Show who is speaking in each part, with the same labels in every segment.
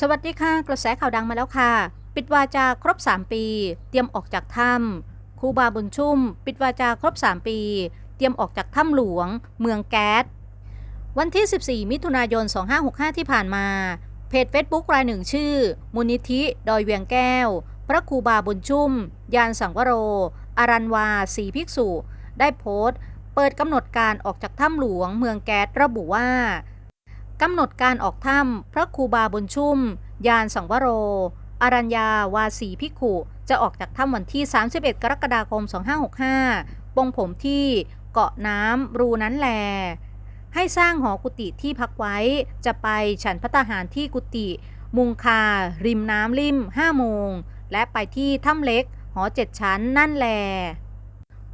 Speaker 1: สวัสดีค่ะ กระแสข่าวดังมาแล้วค่ะ ปิดวาจาครบ 3 ปี เตรียมออกจากถ้ำครูบาบุญชุ่ม ปิดวาจาครบ 3 ปี เตรียมออกจากถ้ำหลวง เมืองแก๊สวันที่ 14 มิถุนายน 2565 ที่ผ่านมา เพจ Facebook รายหนึ่งชื่อ มูลนิธิ ดอยเวียงแก้ว พระครูบาบุญชุ่ม ยานสังวโรอารันวาสีภิกษุ ได้โพสต์ เปิดกำหนดการออกจากถ้ำหลวง เมืองแก๊สระบุว่า กำหนดการออกถ้ำพระครูบาบุญชุ่ม ยานสังวโร อรัญญาวาสีพิกขุ จะออกจากถ้ำวันที่ 31 กรกฎาคม 2565ปงผมที่เกาะน้ำรูนั้นแล ให้สร้างหอกุฏิที่พักไว้ จะไปฉันพัตตาหารที่กุฏิมุงคา ริมน้ำริม5โมง และไปที่ถ้ำเล็ก หอเจ็ดชั้นนั่นแล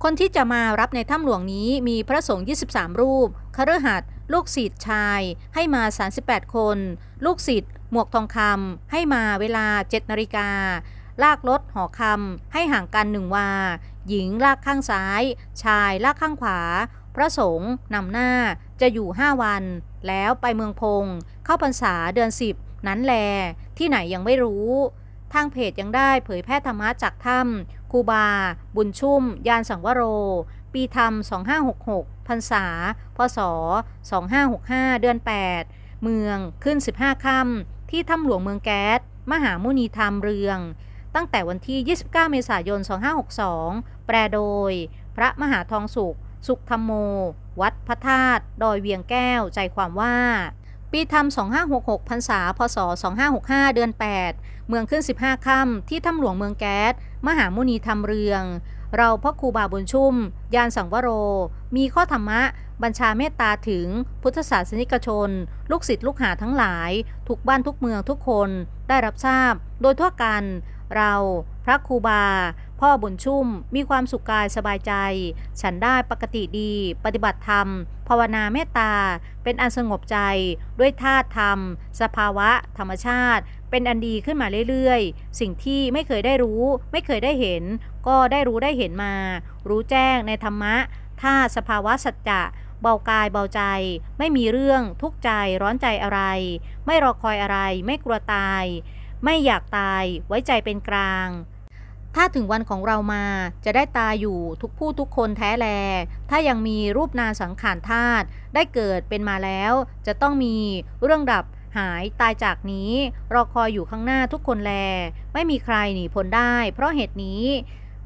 Speaker 1: คนที่จะมารับในถ้ำหลวงนี้มีพระสงฆ์ 23 รูปคฤหัสถ์ ลูกศิษย์ชายให้มา 38 คน ลูกศิษย์หมวกทองคำให้มาเวลา 7นาฬิกา ลากรถหอคำให้ห่างกันหนึ่งวา หญิงลากข้างซ้าย ชายลากข้างขวา พระสงฆ์นำหน้าจะอยู่ 5 วัน แล้วไปเมืองพง เข้าพรรษาเดือน 10 นั้นแล ที่ไหนยังไม่รู้ ทางเพจยังได้เผยแพร่ธรรมะจากถ้ำคูบา บุญชุ่ม ยานสังวโร ปีธรรม 2566 พรรษา พศ 2565 เดือน 8 เมืองขึ้น 15ค่ำที่ถ้ำหลวงเมืองแก๊ส มหามุนีธรรมเรือง ตั้งแต่วันที่ 29 เมษายน 2562 แปลโดย พระมหาทองสุข สุขธรรมโม วัดพระธาตุดอยเวียงแก้ว ใจความว่า ปีธรรม 2566พรรษา พศ 2565 เดือน 8 เมืองขึ้น 15ค่ำที่ถ้ำหลวงเมืองแก๊ส มหามุนีธรรมเรือง เราพ่อครูบาบุญชุ่ม ยานสังวโร มีข้อธรรมะ บัญชาเมตตาถึงพุทธศาสนิกชน ลูกศิษย์ลูกหาทั้งหลาย ทุกบ้านทุกเมืองทุกคนได้รับทราบ โดยทั่วกัน เราพระครูบา พ่อบุญชุ่มมีความสุขกายสบายใจ ฉันได้ปกติดี ปฏิบัติธรรม ภาวนาเมตตา เป็นอันสงบใจ ด้วยธาตุธรรม สภาวะ ธรรมชาติ เป็นอันดีขึ้นมาเรื่อยๆ สิ่งที่ไม่เคยได้รู้ ไม่เคยได้เห็น ก็ได้รู้ได้เห็นมา รู้แจ้งในธรรมะท่าตุสภาวะสัจจะเบากายเบาใจ ไม่มีเรื่องทุกข์ใจร้อนใจอะไร ไม่รอคอยอะไร ไม่กลัวตาย ไม่อยากตาย ไว้ใจเป็นกลาง ถ้าถึงวันของเรามาจะได้ตาอยู่ทุกผู้ทุกคนแท้แล ถ้ายังมีรูปนาสังขารธาตุได้เกิดเป็นมาแล้ว จะต้องมีเรื่องดับหายตายจากนี้รอคอยอยู่ข้างหน้าทุกคนแล ไม่มีใครหนีพ้นได้ เพราะเหตุนี้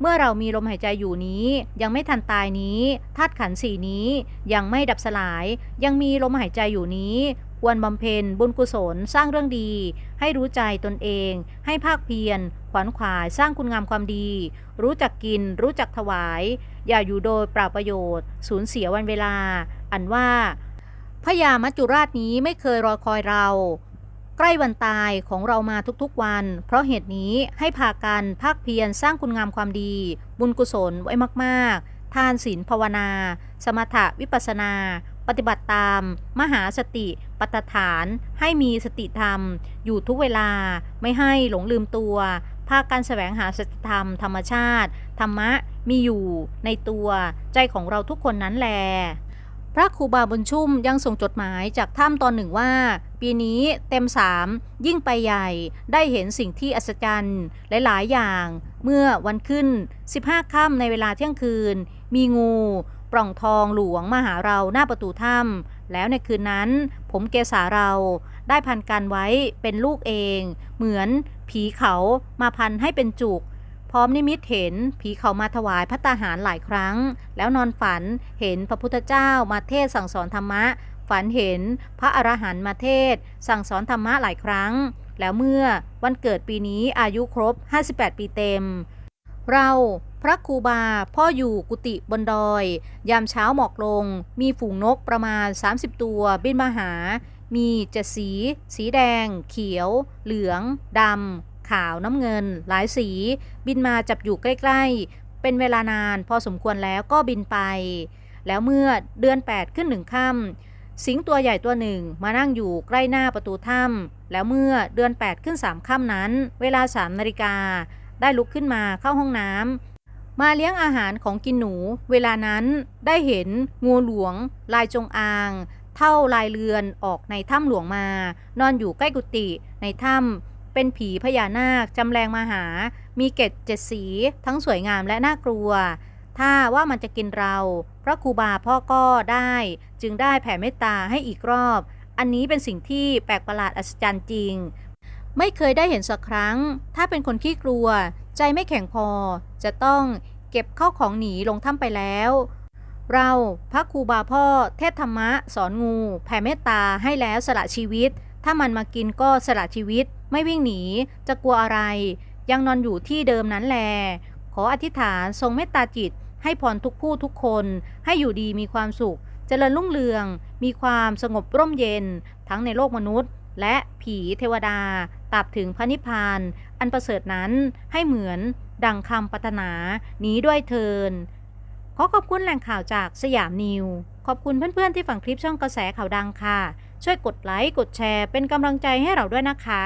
Speaker 1: เมื่อเรามีลมหายใจอยู่นี้ ยังไม่ทันตายนี้ธาตุขันธ์สี่นี้ยังไม่ดับสลาย ยังมีลมหายใจอยู่นี้ควรบำเพ็ญบุญกุศลสร้างเรื่องดี ให้รู้ใจตนเอง ให้ภาคเพียร ขวัญขวายสร้างคุณงามความดี รู้จักกิน รู้จักถวาย อย่าอยู่โดยเปล่าประโยชน์ สูญเสียวันเวลา อันว่าพญามัจจุราชนี้ไม่เคยรอคอยเรา ใกล้วันตายของเรามาทุกๆวัน เพราะเหตุนี้ให้พากันภาคเพียรสร้างคุณงามความดี บุญกุศลไว้มากๆ ทานศีลภาวนา สมถะวิปัสนา ปฏิบัติตาม มหาสติปัตฐาน ให้มีสติธรรม อยู่ทุกเวลาไม่ให้หลงลืมตัว ภาคการแสวงหาสติธรรมธรรมชาติ ธรรมะมีอยู่ในตัวใจของเราทุกคนนั้นแหล พระครูบาบุญชุ่มยังส่งจดหมายจากถ้ำตอนหนึ่งว่า ปีนี้เต็มสามยิ่งไปใหญ่ได้เห็นสิ่งที่อัศจรรย์ หลาย ๆ อย่าง เมื่อวันขึ้น 15ค่ำในเวลาเที่ยงคืน มีงู ปล่องทองหลวงมาหาเราหน้าประตูถ้ำแล้วในคืนนั้น ผมเกษาเราได้พันกันไว้เป็นลูกเอง เหมือนผีเขามาพันให้เป็นจุก พร้อมนิมิตเห็นผีเขามาถวายพัตตาหารหลายครั้ง แล้วนอนฝันเห็นพระพุทธเจ้ามาเทศสั่งสอนธรรมะ ฝันเห็นพระอรหันต์มาเทศ สั่งสอนธรรมะหลายครั้ง แล้วเมื่อวันเกิดปีนี้อายุครบ 58 ปีเต็ม เราพระครูบาพ่ออยู่กุฏิบนดอย ยามเช้าหมอกลง มีฝูงนกประมาณ 30 ตัวบินมาหา มีจ็ดสี สีแดง เขียว เหลืองดำ ขาวน้ำเงิน หลายสี บินมาจับอยู่ใกล้ๆ เป็นเวลานานพอสมควรแล้วก็บินไป แล้วเมื่อเดือน 8 ขึ้นหนึ่งค่ำสิงตัวใหญ่ตัวหนึ่งมานั่งอยู่ใกล้หน้าประตูถ้ำแล้วเมื่อเดือน 8 ขึ้น3ค่ำนั้น เวลา3นาฬิกาได้ลุกขึ้นมาเข้าห้องน้ำมาเลี้ยงอาหารของกินหนู เวลานั้นได้เห็นงูหลวง ลายจงอางเท่าลายเรือนออกในถ้ำหลวงมา นอนอยู่ใกล้กุฏิในถ้ำ เป็นผีพญานาคจำแรงมาหา มีเกศเจ็ดสี ทั้งสวยงามและน่ากลัว ถ้าว่ามันจะกินเราพระครูบาพ่อก็ได้ จึงได้แผ่เมตตาให้อีกรอบ อันนี้เป็นสิ่งที่แปลกประหลาดอัศจรรย์จริง ไม่เคยได้เห็นสักครั้ง ถ้าเป็นคนขี้กลัว ใจไม่แข็งพอ จะต้องเก็บเข้าของหนีลงถ้ำไปแล้ว เราพระครูบาพ่อ เทศธรรมะ สอนงู แผ่เมตตาให้แล้วสละชีวิต ถ้ามันมากินก็สละชีวิต ไม่วิ่งหนี จะกลัวอะไร ยังนอนอยู่ที่เดิมนั้นแล ขออธิษฐานทรงเมตตาจิต ให้พรทุกผู้ทุกคน ให้อยู่ดีมีความสุข เจริญรุ่งเรือง มีความสงบร่มเย็น ทั้งในโลกมนุษย์ และผีเทวดาตราบถึงพระนิพพาน อันประเสริฐนั้นให้เหมือนดังคำปรารถนานี้ด้วยเทินขอขอบคุณแหล่งข่าวจากสยามนิว ขอบคุณเพื่อนๆที่ฟังคลิปช่องกระแสข่าวดังค่ะ ช่วยกดไลค์ กดแชร์เป็นกำลังใจให้เราด้วยนะคะ